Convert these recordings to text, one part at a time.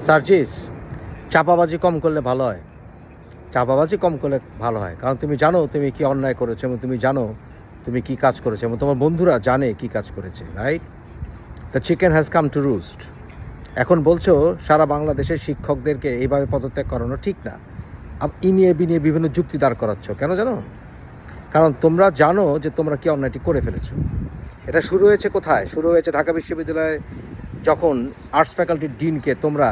সার্জিস, চাপাবাজি কম করলে ভালো হয়। চাপাবাজি কম করলে ভালো হয়। কারণ তুমি জানো তুমি কি অন্যায় করেছ এবং তুমি জানো তুমি কি কাজ করেছ এবং তোমার বন্ধুরা জানে কি কাজ করেছে right the chicken has come to roost এখন বলছো, সারা বাংলাদেশের শিক্ষকদেরকে এইভাবে পদত্যাগ করানো ঠিক না। আব- ইনিয়ে বিনিয়ে বিভিন্ন যুক্তি দাঁড় করাচ্ছ। কেন জানো? কারণ তোমরা জানো যে তোমরা কি অন্যায়টি করে ফেলেছো। এটা শুরু হয়েছে কোথায়? শুরু হয়েছে ঢাকা বিশ্ববিদ্যালয়ে যখন আর্টস ফ্যাকাল্টির ডিনকে তোমরা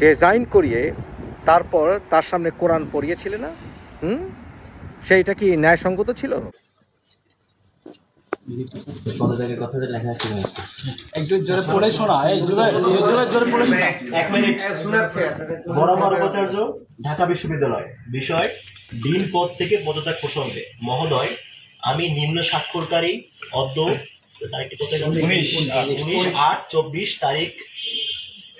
ডিজাইন করিয়ে তারপর তার সামনে কোরআন পড়িয়েছিলে না? হুম? সেইটা কি ন্যায়সঙ্গত ছিল? কত জায়গায় কথাটা লেখা আছে কিনা? একটু জোরে পড়ে শোনা এই জোরে জোরে জোরে পড়ে শোনা। এক মিনিট। বরাবর উপাচার্য ঢাকা বিশ্ববিদ্যালয়। বিষয় ডিন পদ থেকে পদত্যাগ প্রসঙ্গে। মহোদয় আমি নিম্ন স্বাক্ষরকারী অদ্য? উনিশ। উনিশ আট চব্বিশ তারিখ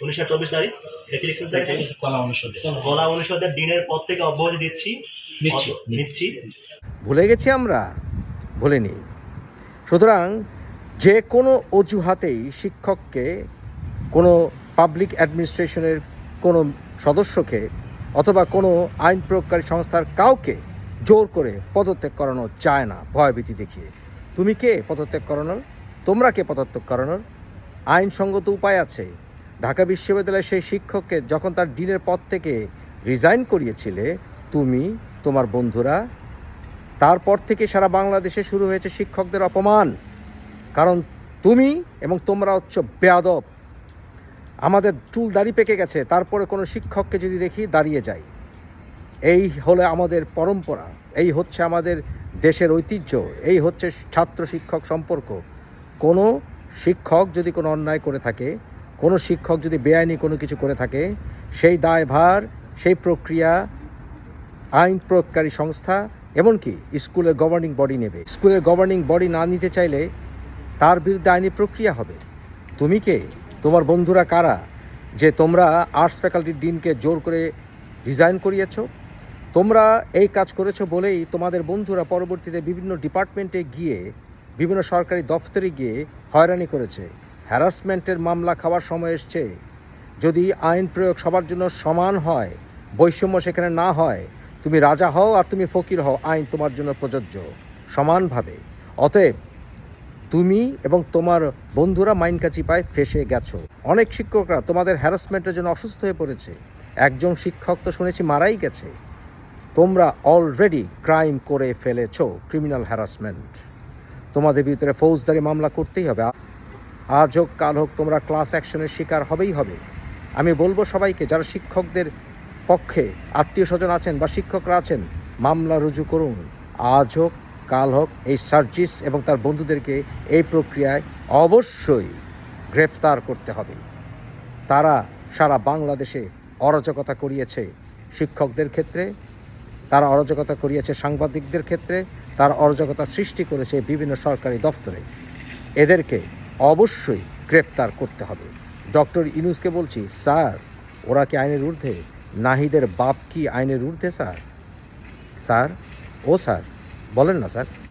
উনিশ আট চব্বিশ তারিখ দেখে লিখছেন স্যার? কলা অনুষদে। গলা অনুষদের ডিনের পদ থেকে অব্যাহতি দিচ্ছি। নিচ্ছি। নিচ্ছি। ভুলে গেছি আমরা? ভুলিনি। সুতরাং যে কোনো অজুহাতেই শিক্ষককে কোনো পাবলিক অ্যাডমিনিস্ট্রেশনের কোনো সদস্যকে অথবা কোনো আইন প্রয়োগকারী সংস্থার কাউকে জোর করে পদত্যাগ করানো যায় না ভয়ভীতি দেখিয়ে। তুমি কে? পদত্যাগ করানোর? তোমরা কে পদত্যাগ করানোর? আইনসঙ্গত উপায় আছে। ঢাকা বিশ্ববিদ্যালয়ের সেই শিক্ষককে যখন তার ডিনের পদ থেকে রিজাইন করিয়েছিলে, তুমি, তোমার বন্ধুরা, তারপর থেকে সারা বাংলাদেশে শুরু হয়েছে শিক্ষকদের অপমান। কারণ তুমি এবং তোমরা হচ্ছে বেয়াদব। আমাদের চুল দাড়ি পেকে গেছে, তারপরে কোনো শিক্ষককে যদি দেখি দাঁড়িয়ে যাই এই হলো আমাদের পরম্পরা। এই হচ্ছে আমাদের দেশের ঐতিহ্য, এই হচ্ছে ছাত্র শিক্ষক সম্পর্ক। কোনো শিক্ষক যদি কোনো অন্যায় করে থাকে, কোনো শিক্ষক যদি বেআইনি কোনো কিছু করে থাকে, সেই দায়ভার, সেই প্রক্রিয়া আইন প্রয়োগকারী সংস্থা, এমনকি স্কুলের গভর্নিং বডি নেবে। স্কুলের গভর্নিং বডি না নিতে চাইলে তার বিরুদ্ধে আইনি প্রক্রিয়া হবে। তুমি কে? তোমার বন্ধুরা কারা? যে তোমরা আর্টস ফ্যাকাল্টির ডিনকে জোর করে রিজাইন করিয়েছো? তোমরা এই কাজ করেছ বলেই তোমাদের বন্ধুরা পরবর্তীতে বিভিন্ন ডিপার্টমেন্টে গিয়ে, বিভিন্ন সরকারি দফতরে গিয়ে হয়রানি করেছে। হ্যারাসমেন্টের মামলা খাওয়ার সময় এসছে। যদি আইন প্রয়োগ সবার জন্য সমান হয়, বৈষম্য সেখানে না হয়, তুমি রাজা হও আর তুমি ফকির হও, আইন তোমার জন্য প্রযোজ্য, সমানভাবে। অতএব, তুমি এবং তোমার বন্ধুরা মাইনকাচি পায় ফেসে গেছো। অনেক শিক্ষকরা তোমাদের হ্যারাসমেন্টের জন্য অসুস্থ হয়ে পড়েছে। একজন শিক্ষক তো শুনেছি মারাই গেছে। তোমরা অলরেডি ক্রাইম করে ফেলেছো ক্রিমিনাল হ্যারাসমেন্ট তোমাদের ভিতরে ফৌজদারি মামলা করতেই হবে। আজ হোক, কাল হোক, তোমরা ক্লাস অ্যাকশনের শিকার হবেই হবে। আমি বলব সবাইকে, যারা শিক্ষকদের পক্ষে আত্মীয় স্বজন আছেন বা শিক্ষকরা আছেন, মামলা রুজু করুন। আজ হোক, কাল হোক, এই সার্জিস এবং তার বন্ধুদেরকে এই প্রক্রিয়ায় অবশ্যই গ্রেফতার করতে হবে। তারা সারা বাংলাদেশে অরাজকতা করিয়েছে শিক্ষকদের ক্ষেত্রে তারা অরাজকতা করিয়েছে সাংবাদিকদের ক্ষেত্রে, তার অরাজকতা সৃষ্টি করেছে বিভিন্ন সরকারি দফতরে এদেরকে অবশ্যই গ্রেফতার করতে হবে। ডক্টর ইনুসকে বলছি, স্যার, ওরা কি আইনের ঊর্ধ্বে? নাহিদের বাপ কি আইনের ঊর্ধ্বে, স্যার? স্যার? ও স্যার, বলেন না, স্যার।